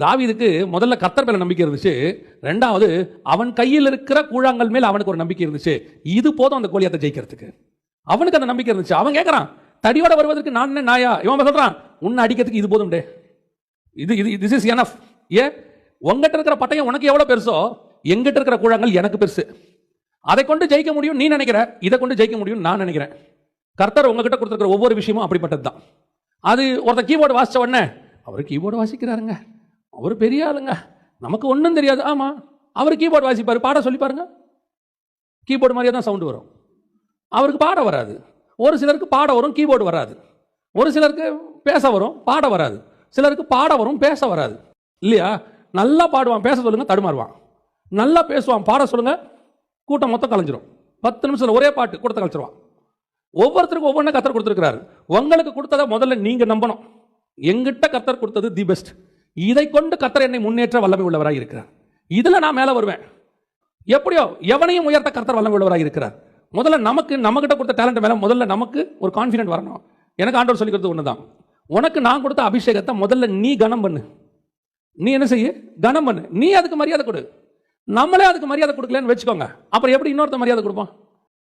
தாவிதுக்கு முதல்ல கர்த்தர் மேல நம்பிக்கை இருந்துச்சு. ரெண்டாவது அவன் கையில் இருக்கிற கூழாங்கல் மேல அவனுக்கு ஒரு நம்பிக்கை இருந்துச்சு. இது போதும் அந்த கோலியாத்தை ஜெயிக்கிறதுக்கு. அவனுக்கு அந்த நம்பிக்கை இருந்துச்சு. அவன் கேட்கறான் தடியோட வருவதற்கு நான் என்ன நாயா இவன் சொல்றான் உன்னை அடிக்கிறதுக்கு இது போதும் டே இது இது திஸ் இஸ் எனஃப் ஏ உங்ககிட்ட இருக்கிற பட்டயம் உனக்கு எவ்வளவு பெருசோ எங்கிட்ட இருக்கிற கூழாங்கல் எனக்கு பெருசு. அதை கொண்டு ஜெயிக்க முடியும் நீ நினைக்கிற. இதை கொண்டு ஜெயிக்க முடியும் நான் நினைக்கிறேன். கர்த்தர் உங்ககிட்ட கொடுத்துருக்கிற ஒவ்வொரு விஷயமும் அப்படிப்பட்டது தான் அது ஒருத்தர் கீபோர்டு வாசிச்ச உடனே அவர் கீபோர்டு வாசிக்கிறாருங்க. அவர் பெரிய ஆளுங்க. நமக்கு ஒன்றும் தெரியாது. ஆமாம் அவர் கீபோர்டு வாசிப்பார். பாட சொல்லி பாருங்க. கீபோர்டு மாதிரியே தான் சவுண்டு வரும். அவருக்கு பாட வராது. ஒரு சிலருக்கு பாட வரும் கீபோர்டு வராது. ஒரு சிலருக்கு பேச வரும் பாட வராது. சிலருக்கு பாட வரும் பேச வராது. இல்லையா? நல்லா பாடுவான் பேச சொல்லுங்கள் தடுமாறுவான். நல்லா பேசுவான் பாட சொல்லுங்கள் கூட்டம் மொத்தம் கலைஞ்சிரும். பத்து நிமிஷத்தில் ஒரே பாட்டு கூட்டத்தை கலைச்சிருவான். ஒவ்வொருத்தருக்கும் ஒவ்வொன்றும் கத்தர் கொடுத்துருக்கிறாரு. உங்களுக்கு கொடுத்ததை முதல்ல நீங்கள் நம்பணும். எங்கிட்ட கத்தர் கொடுத்தது தி பெஸ்ட் இதை கொண்டு கத்தர் என்னை முன்னேற்ற வல்லமை உள்ளவராக இருக்கிறார். இதில் நான் மேலே வருவேன். எப்படியோ எவனையும் உயர்த்த கர்த்தர் வல்லமை உள்ளவராக இருக்கிறார். முதல்ல நமக்கு நம்மகிட்ட கொடுத்த டேலண்ட் மேலே முதல்ல நமக்கு ஒரு கான்ஃபிடென்ட் வரணும். எனக்கு ஆண்டவர் சொல்லி கொடுத்தது ஒன்று தான் உனக்கு நான் கொடுத்த அபிஷேகத்தை முதல்ல நீ கனம் பண்ணு. நீ என்ன செய்ய? கனம் பண்ணு. நீ அதுக்கு மரியாதை கொடு. நம்மளே அதுக்கு மரியாதை கொடுக்கலன்னு வச்சுக்கோங்க. அப்புறம் எப்படி இன்னொருத்த மரியாதை கொடுப்பான்?